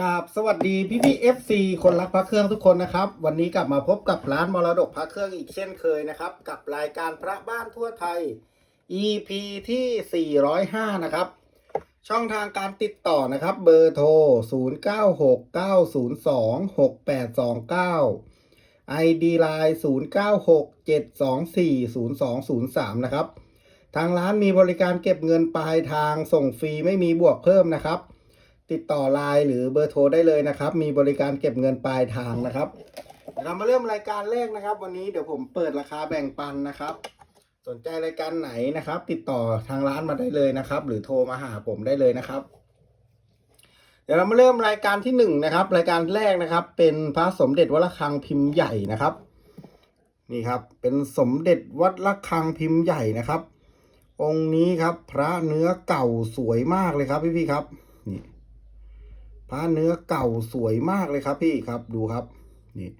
กราบสวัสดีพี่พี่เอฟซีคนรักพระเครื่องทุกคนนะครับ วันนี้กลับมาพบกับร้านมรดกพระเครื่องอีกเช่นเคยนะครับ กับรายการพระบ้านทั่วไทย EP ที่ 405 นะครับ ช่องทางการติดต่อนะครับ เบอร์โทร 0969026829 ID Line 0967240203 นะครับ ทางร้านมีบริการเก็บเงินปลายทางส่งฟรีไม่มีบวกเพิ่มนะครับ ติดต่อไลน์หรือเบอร์โทรได้เลยนะครับ มีบริการเก็บเงินปลายทางนะครับเดี๋ยวเรามาเริ่มรายการแรกนะครับ วันนี้เดี๋ยวผมเปิดราคาแบ่งปันนะครับ สนใจรายการไหนนะครับ ติดต่อทางร้านมาได้เลยนะครับ หรือโทรมาหาผมได้เลยนะครับ เดี๋ยวเรามาเริ่มรายการที่หนึ่งนะครับ รายการแรกนะครับ เป็นพระสมเด็จวัดระฆังพิมพ์ใหญ่นะครับ นี่ครับ เป็นสมเด็จวัดระฆังพิมพ์ใหญ่นะครับ องค์นี้ครับ พระเนื้อเก่าสวยมากเลยครับพี่พี่ๆครับ นี่พระเนื้อเก่าสวยมากเลยครับพี่ครับดูครับนี่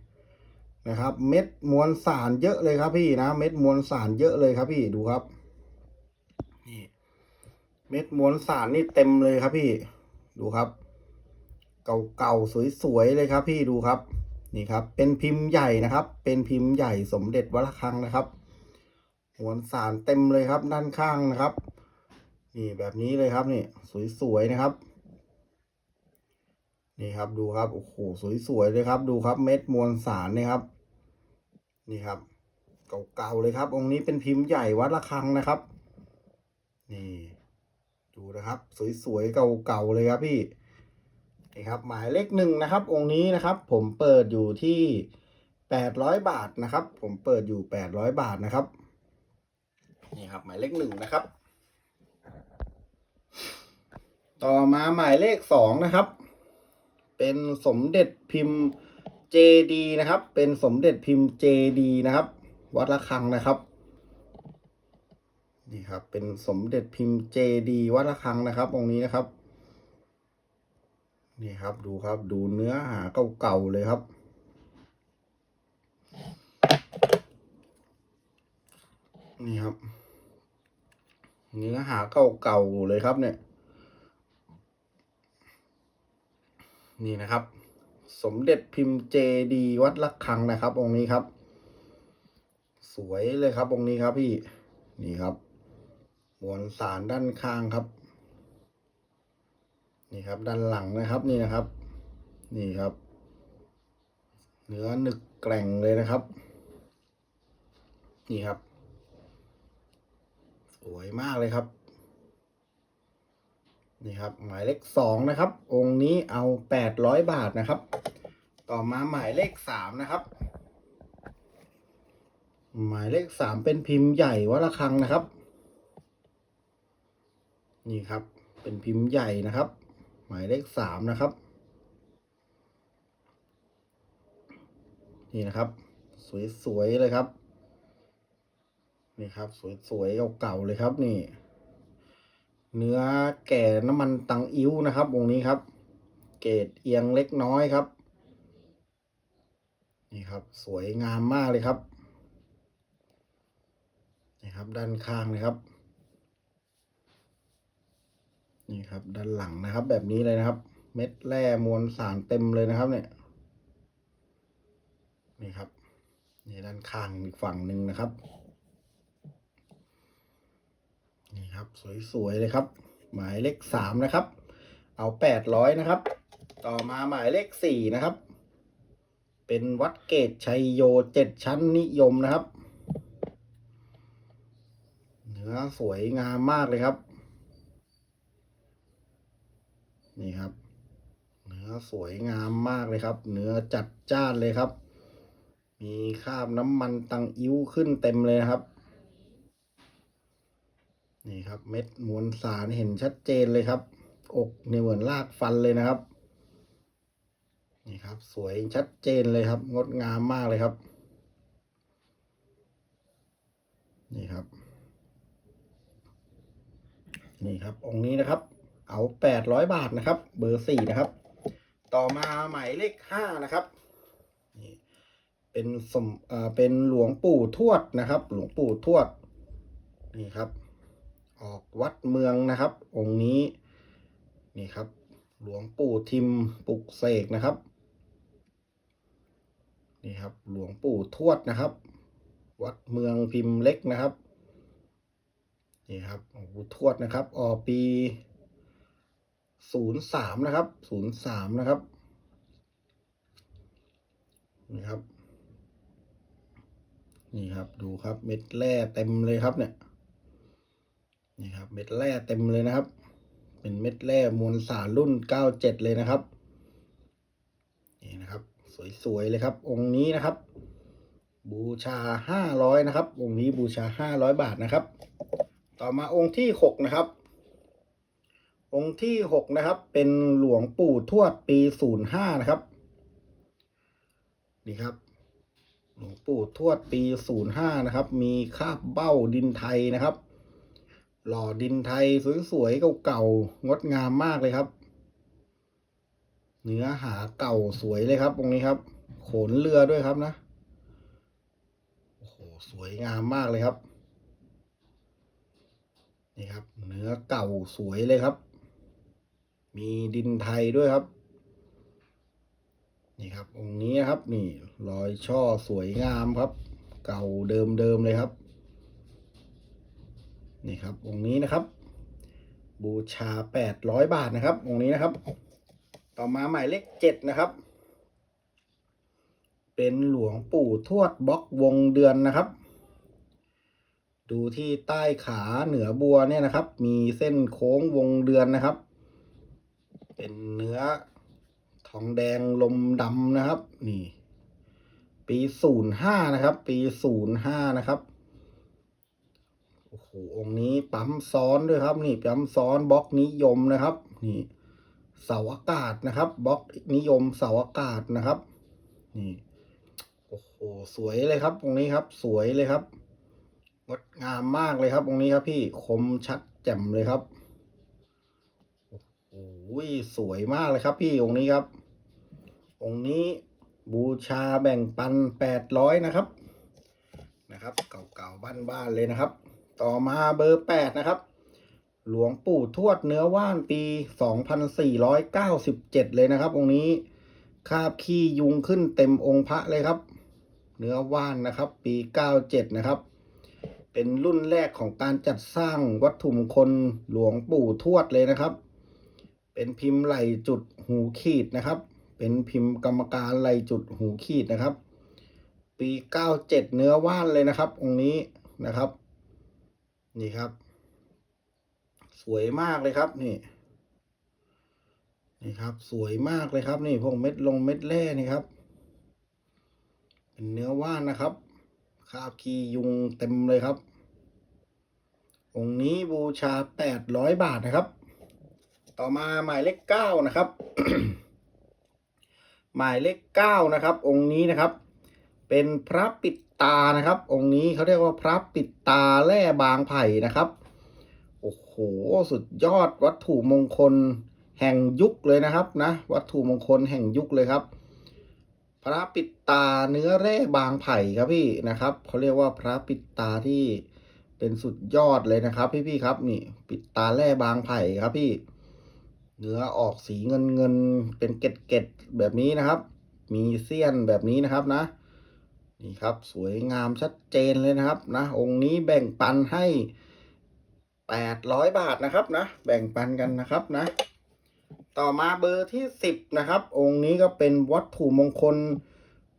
นะครับ เม็ดมวลสารเยอะเลยครับพี่นะ เม็ดมวลสารเยอะเลยครับพี่ดูครับนี่เม็ดมวลสารนี่เต็มเลยครับพี่ดูครับ เก่าๆสวยๆเลยครับ พี่ดูครับ นี่ครับ เป็นพิมพ์ใหญ่นะครับ เป็นพิมพ์ใหญ่สมเด็จวัดระฆังนะครับมวลสารเต็มเลยครับ ด้านข้างนะครับ นี่แบบนี้เลยครับนี่สวยๆนะครับ นี่ครับดูครับโอ้โหสวยๆเลยครับ ดูครับเม็ดมวลสารนี่ครับ นี่ครับ เก่าๆเลยครับองค์นี้เป็นพิมพ์ใหญ่วัดระฆังนะครับ นี่ ดูนะครับ สวยๆเก่าๆเลยครับพี่นี่ครับ หมายเลขหนึ่งนะครับ องค์นี้นะครับ ผมเปิดอยู่ที่แปดร้อยบาทนะครับ ผมเปิดอยู่แปดร้อยบาทนะครับ นี่ครับ หมายเลขหนึ่งนะครับ ต่อมาหมายเลขสองนะครับ เป็นสมเด็จพิมพ์เจดีนะครับ เป็นสมเด็จพิมพ์เจดีนะครับ วัดระฆังนะครับนี่ครับ เป็นสมเด็จพิมพ์เจดีวัดระฆังนะครับองค์นี้นะครับนี่ครับดูครับดูเนื้อหาเก่าๆเลยครับ นี่ครับ เนื้อหาเก่าๆเลยครับเนี่ย นี่นะครับ สมเด็จพิมพ์เจดีวัดระฆังนะครับ องค์นี้ครับ สวยเลยครับ องค์นี้ครับพี่นี่ครับมวลสารด้านข้างครับ นี่ครับ ด้านหลังนะครับ นี่นะครับ นี่ครับ เนื้อหนึกแกร่งเลยนะครับ นี่ครับ สวยมากเลยครับ นี่ครับหมายเลขสองนะครับ องค์นี้เอาแปดร้อยบาทนะครับ ต่อมาหมายเลขสามนะครับ หมายเลขสามเป็นพิมพ์ใหญ่วัดระฆังนะครับ นี่ครับ เป็นพิมพ์ใหญ่นะครับ หมายเลขสามนะครับ นี่นะครับ สวยๆเลยครับ นี่ครับ สวยๆเก่าๆเลยครับนี่ เนื้อแก่น้ำมันตังอิ้วนะครับวงนี้ครับ เกรดเอียงเล็กน้อยครับ นี่ครับ สวยงามมากเลยครับนี่ครับ ด้านข้างนะครับ นี่ครับ ด้านหลังนะครับ แบบนี้เลยนะครับ เม็ดแร่มวลสารเต็มเลยนะครับ เนี่ย นี่ครับ นี่ด้านข้างอีกฝั่งหนึ่งนะครับ นี่ครับ สวยๆเลยครับ หมายเลขสามนะครับ เอาแปดร้อยนะครับ ต่อมาหมายเลขสี่นะครับ เป็นวัดเกตชัยโยเจ็ดชั้นนิยมนะครับ เนื้อสวยงามมากเลยครับ นี่ครับ เนื้อสวยงามมากเลยครับ เนื้อจัดจ้านเลยครับ มีคราบน้ำมันตังอิ้วขึ้นเต็มเลยนะครับ นี่ครับ เม็ดมวลสารเห็นชัดเจนเลยครับ อกเนี่ยเหมือนลากฟันเลยนะครับ นี่ครับ สวยชัดเจนเลยครับ งดงามมากเลยครับ นี่ครับ นี่ครับ องค์นี้นะครับ เอาแปดร้อยบาทนะครับ เบอร์สี่นะครับ ต่อมาหมายเลขห้านะครับ นี่เป็นสมเอ่อเป็นหลวงปู่ทวดนะครับ หลวงปู่ทวด นี่ครับ ออกวัดเมืองนะครับ องค์นี้นี่ครับ หลวงปู่ทิมปลุกเสกนะครับนี่ครับ หลวงปู่ทวดนะครับ วัดเมืองพิมพ์เล็กนะครับนี่ครับหลวงปู่ทวดนะครับออปีศูนย์สามนะครับศูนย์สามนะครับนี่ครับ นี่ครับดูครับเม็ดแร่เต็มเลยครับเนี่ย นี่ครับเม็ดแร่เต็มเลยนะครับ เป็นเม็ดแร่มวลสารรุ่นเก้าเลยนะครับ นี่นะครับ สวยๆเลยครับ องค์นี้นะครับ บูชาห้าร้อยนะครับ องค์นี้บูชาห้าร้อยบาทนะครับ ต่อมาองค์ที่หกนะครับ องค์ที่หกนะครับ เป็นหลวงปู่ทวดปีศูนย์ห้านะครับ นี่ครับหลวงปู่ทวดปีศูนย์ห้านะครับ มีคาบเบ้าดินไทยนะครับ หล่อดินไทยสวยๆเก่าๆงดงามมากเลยครับ เนื้อหาเก่าสวยเลยครับ ตรงนี้ครับ โขนเรือด้วยครับนะโอ้โหสวยงามมากเลยครับนี่ครับ เนื้อเก่าสวยเลยครับ มีดินไทยด้วยครับ นี่ครับองค์นี้ครับ นี่รอยช่อสวยงามครับ เก่าเดิมๆเลยครับ นี่ครับองค์นี้นะครับ บูชาแปดร้อยบาทนะครับองค์นี้นะครับ ต่อมาหมายเลขเจ็ดนะครับ เป็นหลวงปู่ทวดบล็อกวงเดือนนะครับ ดูที่ใต้ขาเหนือบัวเนี่ยนะครับ มีเส้นโค้งวงเดือนนะครับ เป็นเนื้อทองแดงลมดำนะครับ นี่ ปีศูนย์ห้านะครับ ปีศูนย์ห้านะครับ อ้โหองค์นี้ปั๊มซ้อนด้วยครับนี่ปั๊มซ้อนบล็อกนิยมนะครับ นี่เสาอากาศนะครับบล็อกนิยมเสาอากาศนะครับนี่โอ้โหสวยเลยครับตรงนี้ครับ สวยเลยครับงดงามมากเลยครับตรงนี้ครับพี่คมชัดแจ่มเลยครับโอ้โหสวยมากเลยครับ พี่องค์นี้ครับ องค์นี้บูชาแบ่งปันแปดร้อยนะครับนะครับ เก่าๆบ้านๆเลยนะครับ ต่อมาเบอร์แปดนะครับ หลวงปู่ทวดเนื้อว่านปี2497เลยนะครับ องค์นี้คาบขี้ยุงขึ้นเต็มองค์พระเลยครับ เนื้อว่านนะครับ ปี97นะครับ เป็นรุ่นแรกของการจัดสร้างวัตถุมงคลหลวงปู่ทวดเลยนะครับ เป็นพิมพ์ไหลจุดหูขีดนะครับ เป็นพิมพ์กรรมการไหลจุดหูขีดนะครับ ปี97เนื้อว่านเลยนะครับ องค์นี้นะครับ นี่ครับ สวยมากเลยครับนี่ นี่ครับ สวยมากเลยครับ นี่พวกเม็ดลงเม็ดแร่นี่ครับ เป็นเนื้อว่านนะครับคาบคียุงเต็มเลยครับ องค์นี้บูชาแปดร้อยบาทนะครับ ต่อมาหมายเลขเก้านะครับ หมายเลขเก้านะครับ องค์นี้นะครับ เป็นพระปิด ตานะครับ องค์นี้เขาเรียกว่าพระปิดตาแร่บางไผ่นะครับ โอ้โห สุดยอดวัตถุมงคลแห่งยุคเลยนะครับนะ วัตถุมงคลแห่งยุคเลยครับ พระปิดตาเนื้อแร่บางไผ่ครับพี่นะครับเขาเรียกว่าพระปิดตาที่เป็นสุดยอดเลยนะครับ พี่พี่ๆครับนี่ปิดตาแร่บางไผ่ครับพี่ เนื้อออกสีเงินเงินเป็นเกล็ดเกล็ดแบบนี้นะครับ มีเสี้ยนแบบนี้นะครับนะ นี่ครับ สวยงามชัดเจนเลยนะครับนะองค์นี้แบ่งปันให้แปดร้อยบาทนะครับนะ แบ่งปันกันนะครับนะ ต่อมาเบอร์ที่สิบนะครับ องค์นี้ก็เป็นวัตถุมงคล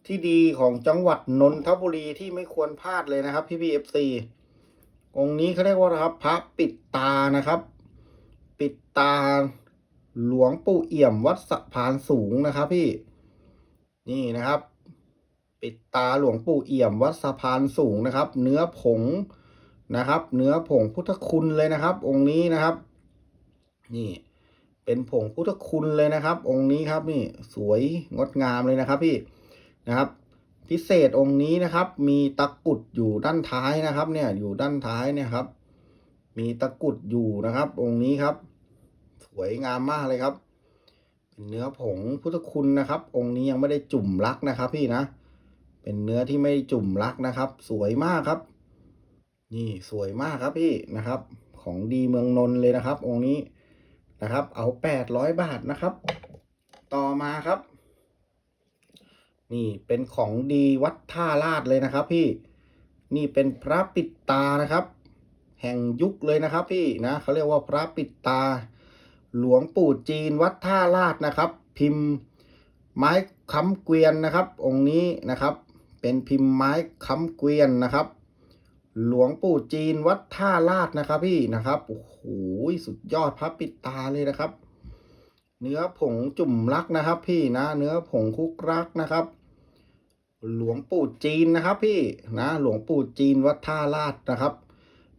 ที่ดีของจังหวัดนนทบุรีที่ไม่ควรพลาดเลยนะครับ พี่พีเอฟซีองค์นี้เขาเรียกว่าครับพระปิดตานะครับ ปิดตาหลวงปู่เอี่ยมวัดสะพานสูงนะครับพี่ นี่นะครับ ปิดตาหลวงปู่เอี่ยมวัดสะพานสูงนะครับ เนื้อผงนะครับ เนื้อผงพุทธคุณเลยนะครับ องค์นี้นะครับ นี่เป็นผงพุทธคุณเลยนะครับ องค์นี้ครับนี่สวยงดงามเลยนะครับพี่นะครับ พิเศษองค์นี้นะครับ มีตะกุดอยู่ด้านท้ายนะครับ เนี่ย อยู่ด้านท้ายเนี่ยครับ มีตะกุดอยู่นะครับ องค์นี้ครับ สวยงามมากเลยครับ เป็นเนื้อผงพุทธคุณนะครับ องค์นี้ยังไม่ได้จุ่มลักนะครับ พี่นะ เป็นเนื้อที่ไม่จุ่มลักนะครับ สวยมากครับ นี่สวยมากครับพี่นะครับ ของดีเมืองนนท์เลยนะครับ องค์นี้นะครับ เอาแปดร้อยบาทนะครับ ต่อมาครับ นี่เป็นของดีวัดท่าลาดเลยนะครับ พี่ นี่เป็นพระปิดตานะครับ แห่งยุคเลยนะครับ พี่นะเขาเรียกว่าพระปิดตา หลวงปู่จีนวัดท่าลาดนะครับ พิมพ์ไม้ค้ำเกวียนนะครับ องค์นี้นะครับ เป็นพิมพ์ไม้ค้ำเกวียนนะครับ หลวงปู่จีนวัดท่าลาดนะครับพี่นะครับโอ้โหสุดยอดพระปิดตาเลยนะครับ เนื้อผงจุ่มรักนะครับพี่นะ เนื้อผงคุกรักนะครับ หลวงปู่จีนนะครับพี่นะหลวงปู่จีนวัดท่าลาดนะครับ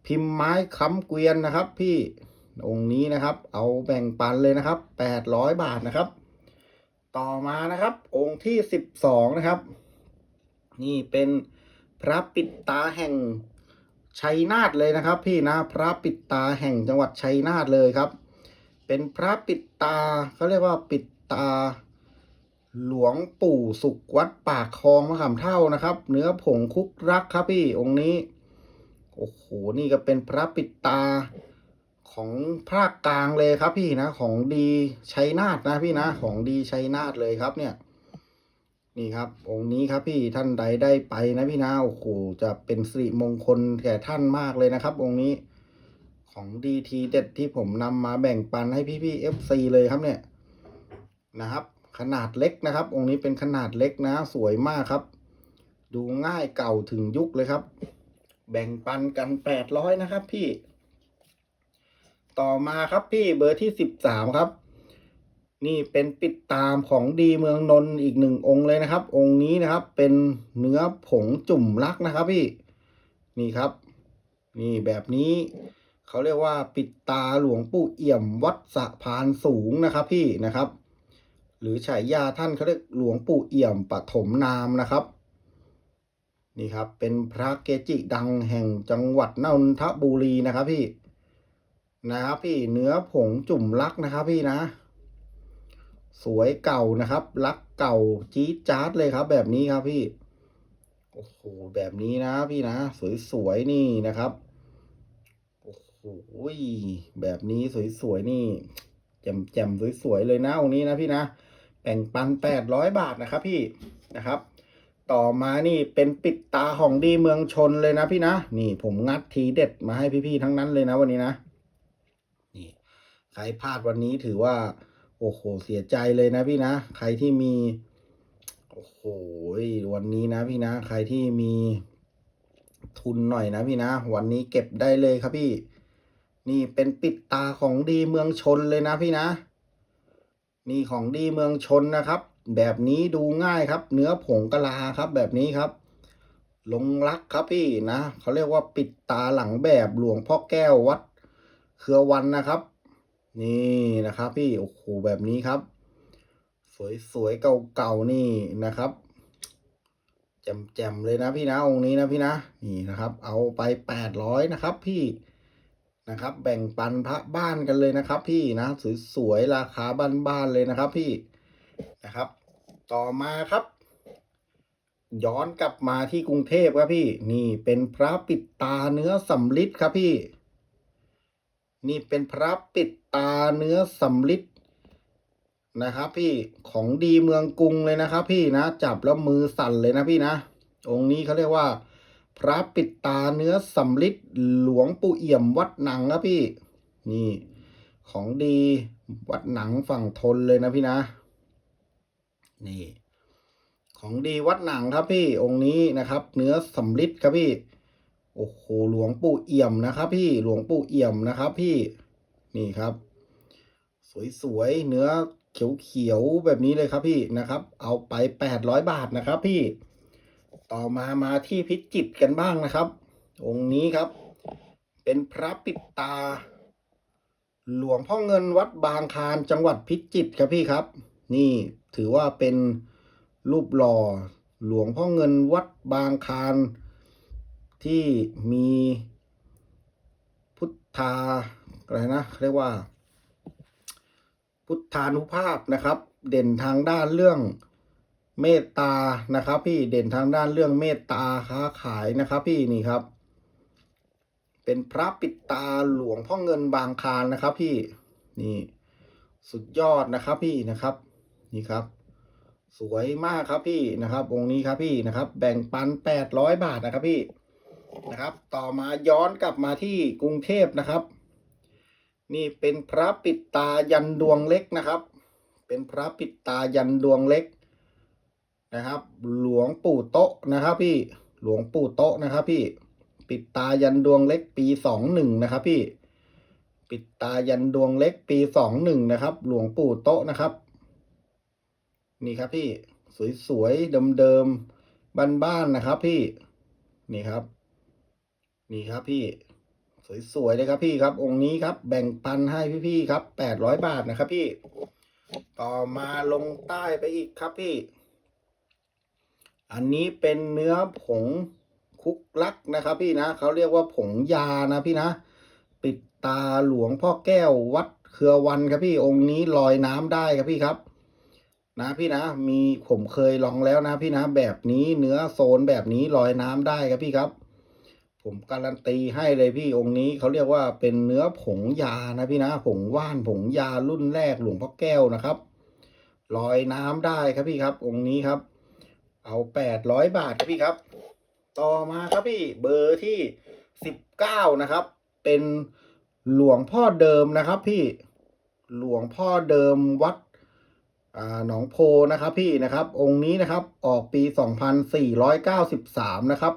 พิมพ์ไม้ค้ำเกวียนนะครับ พี่องค์นี้นะครับ เอาแบ่งปันเลยนะครับแปดร้อยบาทนะครับ ต่อมานะครับ องค์ที่สิบสองนะครับ นี่เป็นพระปิดตาแห่งชัยนาทเลยนะครับ พี่นะพระปิดตาแห่งจังหวัดชัยนาทเลยครับ เป็นพระปิดตาเขาเรียกว่าปิดตา หลวงปู่สุขวัดปากคลองมะขามเท่านะครับ เนื้อผงคุกรักครับพี่องค์นี้โอ้โหนี่ก็เป็นพระปิดตาของภาคกลางเลยครับพี่นะของดีชัยนาทนะพี่นะของดีชัยนาทเลยครับเนี่ย นี่ครับ องค์นี้ครับพี่ท่านใดได้ไปนะพี่นะโอ้โหจะเป็นสิริมงคลแก่ท่านมากเลยนะครับ องค์นี้ของดีทีเด็ดที่ผมนำมาแบ่งปันให้พี่พี่เอฟซีเลยครับเนี่ยนะครับ ขนาดเล็กนะครับ องค์นี้เป็นขนาดเล็กนะ สวยมากครับ ดูง่ายเก่าถึงยุคเลยครับ แบ่งปันกันแปดร้อยนะครับพี่ ต่อมาครับพี่เบอร์ที่สิบสามครับ นี่เป็นปิดตามของดีเมืองนนท์อีกหนึ่งองค์เลยนะครับ องค์นี้นะครับเป็นเนื้อผงจุ่มลักนะครับพี่นี่ครับ นี่แบบนี้เขาเรียกว่าปิดตาหลวงปู่เอี่ยมวัดสะพานสูงนะครับพี่นะครับ หรือฉายาท่านเขาเรียกหลวงปู่เอี่ยมปฐมนามนะครับ นี่ครับเป็นพระเกจิดังแห่งจังหวัดนนทบุรีนะครับพี่นะครับพี่เนื้อผงจุ่มลักนะครับพี่นะ สวยเก่านะครับลักเก่าจี๊ดจ๊าดเลยครับ แบบนี้ครับพี่ โอ้โหแบบนี้นะพี่นะ สวยๆนี่นะครับ โอ้โหแบบนี้สวยๆนี่แจ่มๆสวยๆเลยนะองนี้นะพี่นะแบ่งปันแปดร้อยบาทนะครับพี่นะครับ ต่อมานี่เป็นปิดตาของดีเมืองชนเลยนะพี่นะ นี่ผมงัดทีเด็ดมาให้พี่ๆทั้งนั้นเลยนะวันนี้นะ นี่ใครพลาดวันนี้ถือว่า โอ้โห เสียใจเลยนะพี่นะ ใครที่มี โอ้โห วันนี้นะพี่นะ ใครที่มีทุนหน่อยนะพี่นะ วันนี้เก็บได้เลยครับพี่ นี่เป็นปิดตาของดีเมืองชนเลยนะพี่นะ นี่ของดีเมืองชนนะครับ แบบนี้ดูง่ายครับ เนื้อผงกะลาครับแบบนี้ครับ ลงรักครับพี่นะเขาเรียกว่าปิดตาหลังแบบหลวงพ่อแก้ววัด เครือวันนะครับ นี่นะครับพี่โอ้โหแบบนี้ครับ สวยๆเก่าๆนี่นะครับแจ่มๆเลยนะพี่นะองค์นี้นะพี่นะนี่นะครับ เอาไปแปดร้อยนะครับ พี่นะครับ แบ่งปันพระบ้านกันเลยนะครับ พี่นะสวยๆราคาบ้านๆเลยนะครับ พี่นะครับ ต่อมาครับ ย้อนกลับมาที่กรุงเทพครับพี่ นี่เป็นพระปิดตาเนื้อสำลิดครับพี่ นี่เป็นพระปิด ตาเนื้อสำลิดนะครับพี่ของดีเมืองกรุงเลยนะครับพี่นะ จับแล้วมือสั่นเลยนะพี่นะ องค์นี้เขาเรียกว่า พระปิดตาเนื้อสำลิดหลวงปู่เอี่ยมวัดหนังครับพี่ นี่ ของดีวัดหนังฝั่งทนเลยนะพี่นะ นี่ ของดีวัดหนังครับพี่ องค์นี้นะครับ เนื้อสำลิดครับพี่ โอ้โหหลวงปู่เอี่ยมนะครับ พี่หลวงปู่เอี่ยมนะครับ พี่ นี่ครับ สวยๆเนื้อเขียวๆแบบนี้เลยครับพี่นะครับ เอาไปแปดร้อยบาทนะครับ พี่ ต่อมามาที่พิจิตรกันบ้างนะครับ องค์นี้ครับ เป็นพระปิดตา หลวงพ่อเงินวัดบางคานจังหวัดพิจิตรครับพี่ครับ นี่ถือว่าเป็นรูปหล่อหลวงพ่อเงินวัดบางคานที่มีพุทธา อะไรนะเรียกว่า พุทธานุภาพนะครับ เด่นทางด้านเรื่องเมตตานะครับ พี่เด่นทางด้านเรื่องเมตตาค้าขายนะครับ พี่นี่ครับ เป็นพระปิดตาหลวงพ่อเงินบางคานนะครับ พี่นี่ สุดยอดนะครับ พี่นะครับ นี่ครับ สวยมากครับพี่นะครับองค์นี้ครับพี่นะครับ แบ่งปันแปดร้อยบาทนะครับพี่นะครับ ต่อมาย้อนกลับมาที่กรุงเทพนะครับ นี่เป็นพระปิดตายันดวงเล็กนะครับ เป็นพระปิดตายันดวงเล็กนะครับ หลวงปู่โตะนะครับ พี่ หลวงปู่โตะนะครับ พี่ ปิดตายันดวงเล็กปีสองหนึ่งนะครับ พี่ ปิดตายันดวงเล็กปีสองหนึ่งนะครับ หลวงปู่โตะนะครับ นี่ครับพี่ สวยๆเดิมๆบ้านๆนะครับ พี่ นี่ครับ นี่ครับพี่ สวยๆเลยครับพี่ครับ องค์นี้ครับ แบ่งปันให้พี่ๆครับแปดร้อยบาทนะครับพี่ ต่อมาลงใต้ไปอีกครับพี่ อันนี้เป็นเนื้อผงคุกลักนะครับ พี่นะเขาเรียกว่าผงยานะพี่นะ ปิดตาหลวงพ่อแก้ววัดเครือวันครับพี่องค์นี้ลอยน้ำได้ครับพี่ครับ นะพี่นะมีผมเคยลองแล้วนะพี่นะ แบบนี้เนื้อโซนแบบนี้ลอยน้ำได้ครับพี่ครับ ผมการันตีให้เลยพี่องค์นี้เขาเรียกว่าเป็นเนื้อผงยานะพี่นะผงว่านผงยารุ่นแรกหลวงพ่อแก้วนะครับลอยน้ำได้ครับพี่ครับ องค์นี้ครับ เอาแปดร้อยบาทครับพี่ครับ ต่อมาครับพี่เบอร์ที่สิบเก้านะครับ เป็นหลวงพ่อเดิมนะครับพี่หลวงพ่อเดิมวัดอ่าหนองโพนะครับพี่นะครับ องค์นี้นะครับออกปี 2493 นะครับ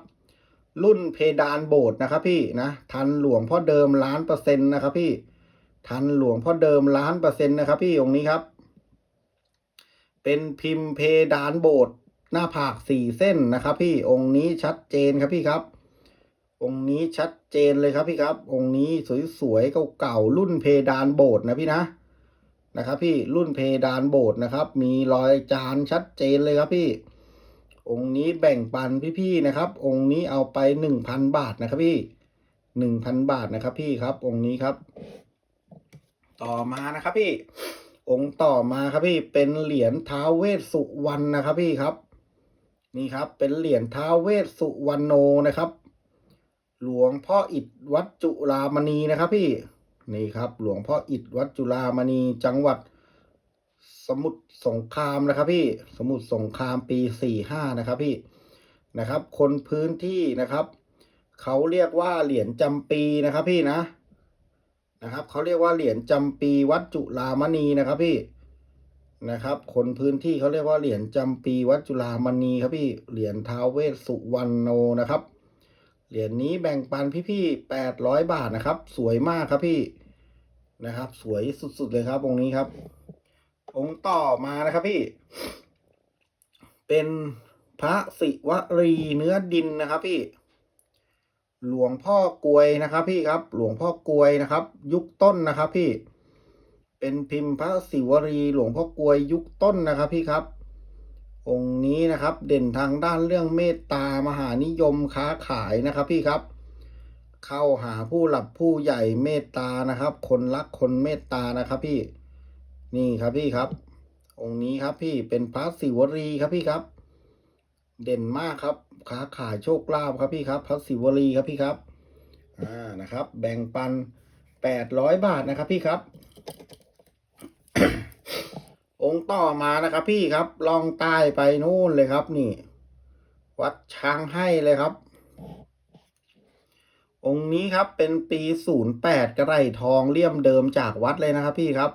รุ่นเพดานโบสนะครับพี่นะทันหลวงพ่อเดิมล้านเปอร์เซ็นต์นะครับพี่ทันหลวงพ่อเดิมล้านเปอร์เซ็นต์นะครับพี่องค์นี้ครับ เป็นพิมพ์เพดานโบสหน้าผากสี่เส้นนะครับ พี่องค์นี้ชัดเจนครับพี่ครับ องค์นี้ชัดเจนเลยครับพี่ครับ องค์นี้สวยๆเก่าๆรุ่นเพดานโบสนะพี่นะนะครับ พี่รุ่นเพดานโบสนะครับ มีรอยจานชัดเจนเลยครับพี่ องค์นี้แบ่งปันพี่ๆนะครับ องค์นี้เอาไปหนึ่งพันบาทนะครับพี่หนึ่งพันบาทนะครับพี่ครับ องค์นี้ครับ ต่อมานะครับพี่ องค์ต่อมาครับพี่เป็นเหรียญท้าเวสสุวรรณนะครับพี่ครับ นี่ครับ เป็นเหรียญท้าเวสสุวรรณโนนะครับ หลวงพ่ออิฐวัดจุฬามณีนะครับพี่นี่ครับ หลวงพ่ออิฐวัดจุฬามณีจังหวัด สมุทรสงครามนะครับ พี่สมุทรสงครามปีสี่ห้านะครับ พี่นะครับ คนพื้นที่นะครับเขาเรียกว่าเหรียญจำปีนะครับ พี่นะนะครับเขาเรียกว่าเหรียญจำปีวัดจุฬามณีนะครับ พี่นะครับ คนพื้นที่เขาเรียกว่าเหรียญจำปีวัดจุฬามณีครับพี่เหรียญท้าวเวสสุวรรณโนนะครับเหรียญนี้แบ่งปันพี่ๆแปดร้อยบาทนะครับ สวยมากครับพี่นะครับ สวยสุดๆเลยครับองค์นี้ครับ องค์ต่อมานะครับพี่ เป็นพระศิวรีเนื้อดินนะครับพี่ หลวงพ่อกลวยนะครับพี่ครับ หลวงพ่อกลวยนะครับ ยุคต้นนะครับพี่ เป็นพิมพ์พระศิวรีหลวงพ่อกลวยยุคต้นนะครับพี่ครับ องค์นี้นะครับ เด่นทางด้านเรื่องเมตตามหานิยมค้าขายนะครับพี่ครับ เข้าหาผู้หลับผู้ใหญ่เมตตานะครับ คนรักคนเมตตานะครับพี่ นี่ครับพี่ครับ องค์นี้ครับพี่เป็นพระศิวรีครับพี่ครับ เด่นมากครับค้าขายโชคลาภครับพี่ครับพระศิวลีครับพี่ครับอ่านะครับ แบ่งปันแปดร้อยบาทนะครับพี่ครับ องค์ต่อมานะครับพี่ครับ ลองใต้ไปนู่นเลยครับ นี่ วัดช้างให้เลยครับ องค์นี้ครับเป็นปีศูนย์แปดกระไรทองเลี่ยมเดิมจากวัดเลยนะครับพี่ครับ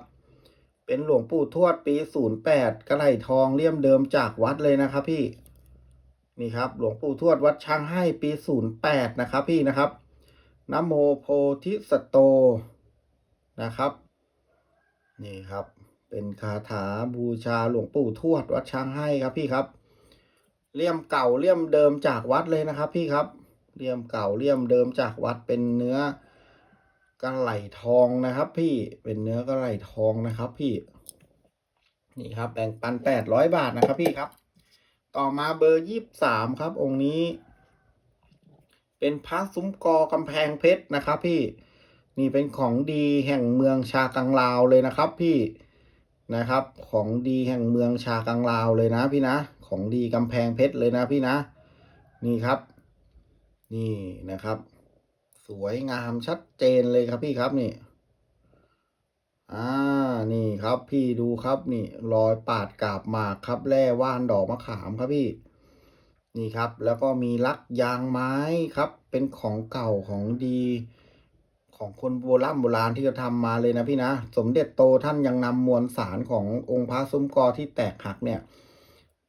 เป็นหลวงปู่ทวดปีศูนย์แปดกระไรทองเลี่ยมเดิมจากวัดเลยนะครับพี่ นี่ครับ หลวงปู่ทวดวัดช้างให้ปีศูนย์แปดนะครับพี่นะครับนโมโพธิสโตนะครับ นี่ครับ เป็นคาถาบูชาหลวงปู่ทวดวัดช้างให้ครับพี่ครับเลี่ยมเก่าเลี่ยมเดิมจากวัดเลยนะครับ พี่ครับเลี่ยมเก่าเลี่ยมเดิมจากวัดเป็นเนื้อ กระไหลทองนะครับ พี่เป็นเนื้อกระไหลทองนะครับ พี่ นี่ครับแบ่งปันแปดร้อยบาทนะครับพี่ครับ ต่อมาเบอร์ยี่สามครับ องค์นี้ เป็นพระซุ้มกอกำแพงเพชรนะครับ พี่ นี่เป็นของดีแห่งเมืองชากังลาวเลยนะครับ พี่นะครับ ของดีแห่งเมืองชากังลาวเลยนะ พี่นะ ของดีกำแพงเพชรเลยนะพี่นะ นี่ครับ นี่นะครับ สวยงามชัดเจนเลยครับพี่ครับนี่ อ่า นี่ครับพี่ดูครับนี่รอยปาดกาบหมากครับแร่ว่านดอกมะขามครับพี่ นี่ครับ แล้วก็มีลักยางไม้ครับ เป็นของเก่าของดี ของคนโบราณโบราณที่เขาทำมาเลยนะพี่นะ สมเด็จโตท่านยังนำมวลสารขององค์พระซุ้มกอที่แตกหักเนี่ย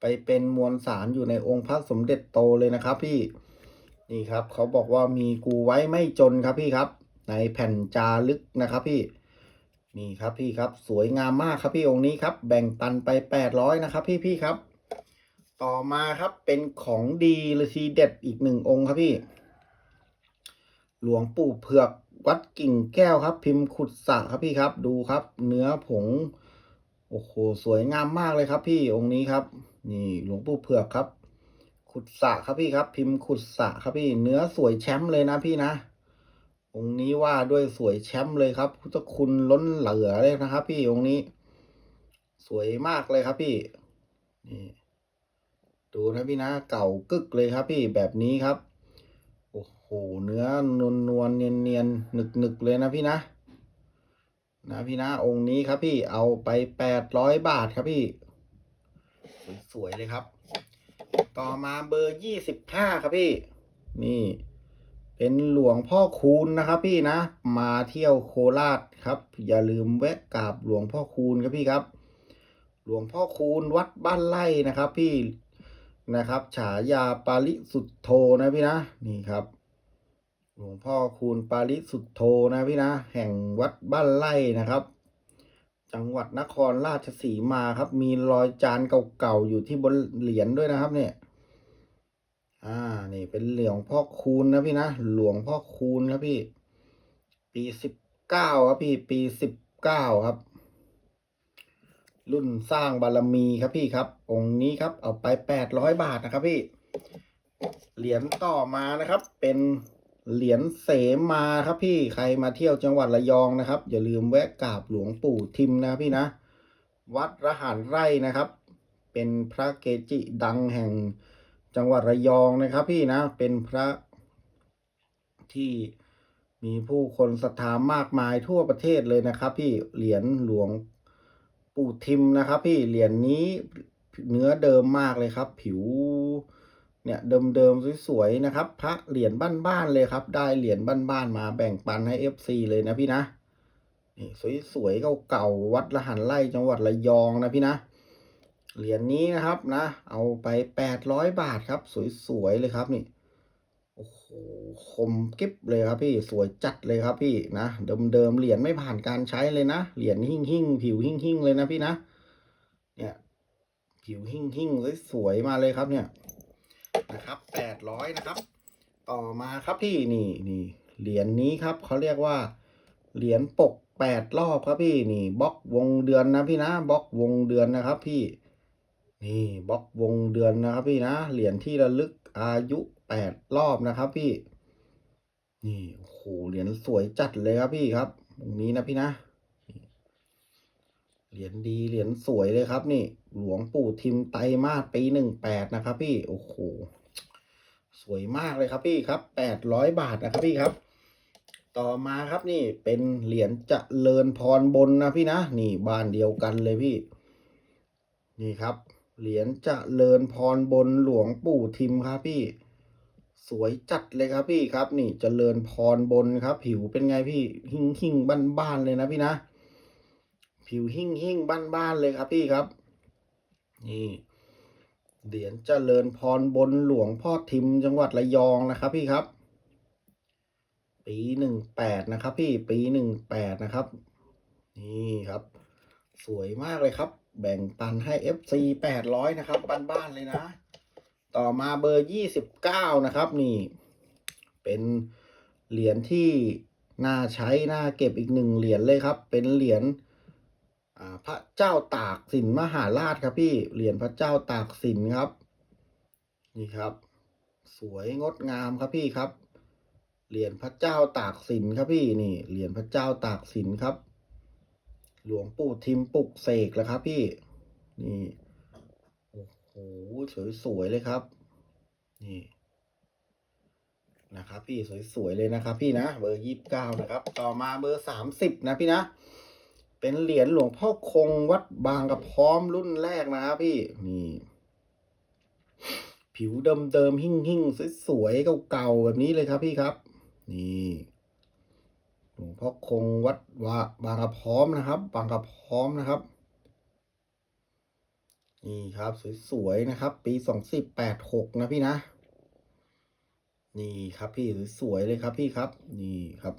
ไปเป็นมวลสารอยู่ในองค์พระสมเด็จโตเลยนะครับพี่ นี่ครับเขาบอกว่ามีกูไว้ไม่จนครับพี่ครับ ในแผ่นจารึกนะครับพี่ นี่ครับพี่ครับ สวยงามมากครับพี่องค์นี้ครับ แบ่งปันไปแปดร้อยนะครับ พี่พี่ครับ ต่อมาครับเป็นของดีหรือทีเด็ดอีกหนึ่งองค์ครับพี่ หลวงปู่เผือกวัดกิ่งแก้วครับ พิมพ์ขุดสะครับพี่ครับ ดูครับ เนื้อผงโอ้โหสวยงามมากเลยครับ พี่องค์นี้ครับ นี่หลวงปู่เผือกครับ ขุดสระครับพี่ครับ พิมพ์ขุดสระครับพี่เนื้อสวยแชมป์เลยนะพี่นะองค์นี้ว่าด้วยสวยแชมป์เลยครับพุทธคุณล้นเหลือเลยนะครับ พี่องค์นี้ สวยมากเลยครับพี่นี่ดูนะพี่นะเก่ากึกเลยครับพี่แบบนี้ครับโอ้โหเนื้อนวลนวลเนียนเนียนหนึกหนึกเลยนะพี่นะ นะพี่นะองค์นี้ครับพี่เอาไปแปดร้อยบาทครับพี่ สวยๆเลยครับ ต่อมาเบอร์ยี่สิบห้าครับพี่ นี่ เป็นหลวงพ่อคูณนะครับพี่นะ มาเที่ยวโคราชครับ อย่าลืมแวะกราบหลวงพ่อคูณครับพี่ครับ หลวงพ่อคูณวัดบ้านไร่นะครับพี่นะครับ ฉายาปาริสุทธโธนะพี่นะ นี่ครับ หลวงพ่อคูณปาริสุทธโธนะพี่นะ แห่งวัดบ้านไร่นะครับ จังหวัดนครราชสีมาครับ มีรอยจานเก่าๆอยู่ที่บนเหรียญด้วยนะครับ เนี่ย อ่า นี่เป็นเหลวงพ่อคูณนะพี่นะ หลวงพ่อคูณครับพี่ ปีสิบเก้าครับพี่ ปีสิบเก้าครับ รุ่นสร้างบารมีครับพี่ครับ องค์นี้ครับ เอาไปแปดร้อยบาทนะครับพี่ เหรียญต่อมานะครับ เป็น เหรียญเสมาครับพี่ใครมาเที่ยวจังหวัดระยองนะครับ อย่าลืมแวะกราบหลวงปู่ทิมนะพี่นะ วัดระหารไร่นะครับ เป็นพระเกจิดังแห่งจังหวัดระยองนะครับ พี่นะเป็นพระที่มีผู้คนศรัทธามากมายทั่วประเทศเลยนะครับ พี่เหรียญหลวงปู่ทิมนะครับ พี่เหรียญนี้เนื้อเดิมมากเลยครับ ผิว เนี่ยเดิมๆสวยๆนะครับ พระเหรียญบ้านๆเลยครับ ได้เหรียญบ้านๆมาแบ่งปันให้ FC เลยนะพี่นะนี่สวยๆเก่าๆวัดละหันไร่จังหวัดระยองนะพี่นะเหรียญนี้นะครับนะ เอาไปแปดร้อยบาทครับ สวยๆเลยครับนี่โอ้โหคมกิ๊บเลยครับพี่สวยจัดเลยครับพี่นะเดิมๆเหรียญไม่ผ่านการใช้เลยนะเหรียญหิ่งหิ่งๆผิวหิ่งหิ่งๆเลยนะพี่นะ เนี่ยผิวหิ่งหิ่งๆสวยๆมาเลยครับเนี่ย นะครับแปดร้อยนะครับ ต่อมาครับพี่นี่นี่เหรียญนี้ครับเขาเรียกว่าเหรียญปกแปดรอบครับพี่นี่บล็อกวงเดือนนะพี่นะบล็อกวงเดือนนะครับพี่นี่บล็อกวงเดือนนะครับพี่นะเหรียญที่ระลึกอายุแปดรอบนะครับพี่นี่โอ้โหเหรียญสวยจัดเลยครับพี่ครับตรงนี้นะพี่นะ เหรียญดีเหรียญสวยเลยครับ นี่ หลวงปู่ทิมไตมาสปีหนึ่งแปดนะครับ พี่โอ้โหสวยมากเลยครับพี่ครับแปดร้อยบาทนะครับพี่ครับ ต่อมาครับนี่เป็นเหรียญจเจริญพรบนนะพี่นะนี่บ้านเดียวกันเลยพี่ นี่ครับ เหรียญจเจริญพรบนหลวงปู่ทิมครับพี่ สวยจัดเลยครับพี่ครับ นี่จเจริญพรบนครับ ผิวเป็นไงพี่หิ่งหิ่งบ้านบ้านๆเลยนะพี่นะ ผิวหิ่งหิ่งบ้านบ้านๆเลยครับพี่ครับ นี่เหรียญเจริญพรบนหลวงพ่อทิมจังหวัดระยองนะครับพี่ครับ ปีหนึ่งแปดนะครับ พี่ปีหนึ่งแปดนะครับ นี่ครับ สวยมากเลยครับ แบ่งปันให้ FC แปดร้อยนะครับบ้านๆเลยนะ ต่อมาเบอร์ยี่สิบเก้านะครับนี่ เป็นเหรียญที่น่าใช้น่าเก็บอีกหนึ่งเหรียญเลยครับ เป็นเหรียญ พระเจ้าตากสินมหาราชครับพี่เหรียญพระเจ้าตากสินครับ นี่ครับ สวยงดงามครับพี่ครับเหรียญพระเจ้าตากสินครับพี่นี่เหรียญพระเจ้าตากสินครับ หลวงปู่ทิมปลุกเสกแล้วครับพี่นี่โอ้โหสวยๆเลยครับ นี่นะครับพี่สวยๆเลยนะครับ พี่นะเบอร์ยี่สิบเก้านะครับ ต่อมาเบอร์สามสิบนะพี่นะ เป็นเหรียญหลวงพ่อคงวัดบางกระพร้อมรุ่นแรกนะครับพี่นี่ ผิวเดิมๆหิ่งๆสวยๆเก่าๆแบบนี้เลยครับพี่ครับ นี่หลวงพ่อคงวัดว่าบางกระพร้อมนะครับ บางกระพร้อมนะครับ นี่ครับสวยๆนะครับ ปีสองสิบแปดหกนะพี่นะ นี่ครับพี่สวยๆเลยครับพี่ครับ นี่ครับ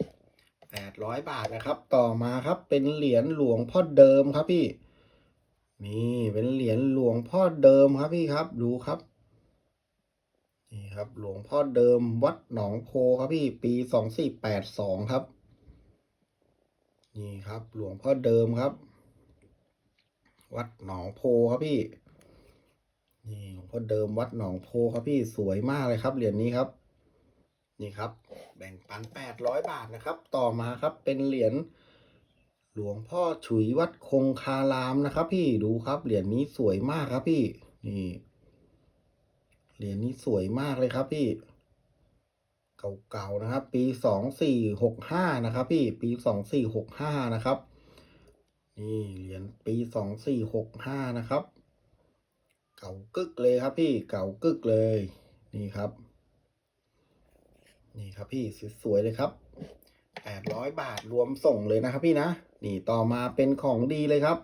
แปดร้อยบาทนะครับ ต่อมาครับเป็นเหรียญหลวงพ่อเดิมครับพี่ นี่เป็นเหรียญหลวงพ่อเดิมครับพี่ครับ ดูครับนี่ครับหลวงพ่อเดิมวัดหนองโพครับพี่ ปีสองสี่แปดสองครับ นี่ครับ หลวงพ่อเดิมครับ วัดหนองโพครับพี่ นี่หลวงพ่อเดิมวัดหนองโพครับพี่สวยมากเลยครับเหรียญนี้ครับ นี่ครับ แบ่งปันแปดร้อยบาทนะครับ ต่อมาครับเป็นเหรียญหลวงพ่อฉุยวัดคงคารามนะครับ พี่ดูครับเหรียญนี้สวยมากครับพี่นี่เหรียญนี้สวยมากเลยครับพี่ เก่าๆนะครับ ปีสองสี่หกห้านะครับ พี่ปีสองสี่หกห้านะครับ นี่เหรียญปีสองสี่หกห้านะครับ เก่ากึกเลยครับพี่เก่ากึกเลย นี่ครับ นี่ครับพี่สวยๆเลยครับแปดร้อยบาทรวมส่งเลยนะครับพี่นะ นี่ต่อมาเป็นของดีเลยครับ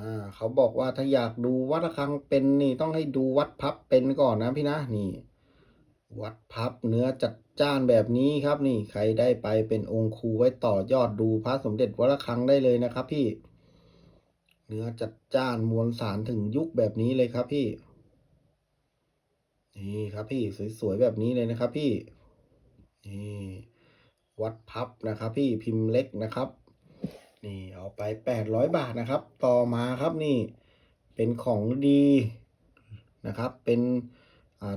อ่าเขาบอกว่าถ้าอยากดูวัดระฆังเป็นนี่ต้องให้ดูวัดพับเป็นก่อนนะพี่นะ นี่ วัดพับเนื้อจัดจ้านแบบนี้ครับ นี่ใครได้ไปเป็นองค์ครูไว้ต่อยอดดูพระสมเด็จวัดระฆังได้เลยนะครับ พี่ เนื้อจัดจ้านมวลสารถึงยุคแบบนี้เลยครับพี่ นี่ครับพี่สวยๆแบบนี้เลยนะครับ พี่ นี่วัดพับนะครับพี่พิมพ์เล็กนะครับ นี่เอาไปแปดร้อยบาทนะครับ ต่อมาครับนี่เป็นของดีนะครับ เป็น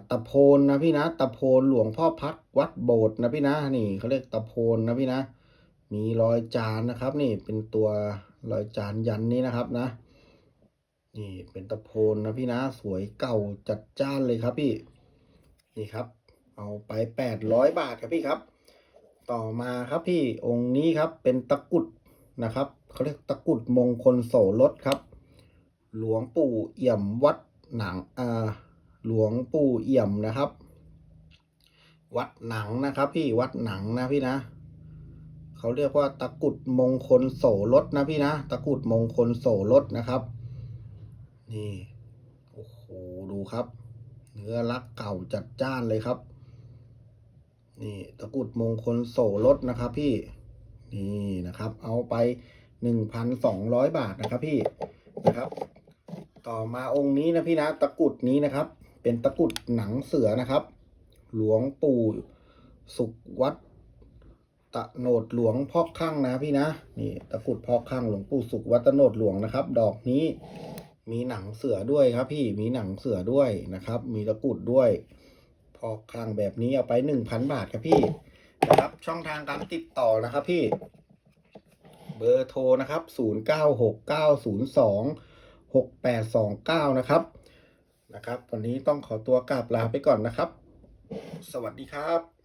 ตะโพนนะพี่นะตะโพนหลวงพ่อพัดวัดโบสถ์นะพี่นะนี่เขาเรียกตะโพนนะพี่นะ มีรอยจานนะครับ นี่เป็นตัวรอยจานยันนี้นะครับนะ นี่เป็นตะโพนนะพี่นะ สวยเก่าจัดจ้านเลยครับพี่ นี่ครับ เอาไปแปดร้อยบาทครับพี่ครับ ต่อมาครับพี่องค์นี้ครับเป็นตะกุดนะครับเขาเรียกตะกุดมงคลโสรถครับ หลวงปู่เอี่ยมวัดหนังอ่าหลวงปู่เอี่ยมนะครับ วัดหนังนะครับ พี่วัดหนังนะพี่นะเขาเรียกว่าตะกุดมงคลโสรถนะพี่นะตะกุดมงคลโสรถนะครับ นี่โอ้โหดูครับ เนื้อลักเก่าจัดจ้านเลยครับ นี่ตะกรุดมงคลโสรถนะครับพี่ นี่นะครับ เอาไปหนึ่งพันสองร้อยบาทนะครับพี่นะครับ ต่อมาองค์นี้นะพี่นะตะกรุดนี้นะครับ เป็นตะกรุดหนังเสือนะครับ หลวงปู่สุขวัดตะโหนดหลวงพ่อข้างนะพี่นะนี่ตะกรุดพ่อข้างหลวงปู่สุขวัดตะโหนดหลวงนะครับ ดอกนี้มีหนังเสือด้วยครับ พี่มีหนังเสือด้วยนะครับ มีตะกรุดด้วย ออกคางแบบนี้เอาไปหนึ่งพันบาทครับพี่นะครับช่องทางการติดต่อนะครับพี่ เบอร์โทรนะครับศูนย์เก้าหกเก้าศูนย์สองหกแปดสองเก้านะครับนะครับ วันนี้ต้องขอตัวกราบลาไปก่อนนะครับ สวัสดีครับ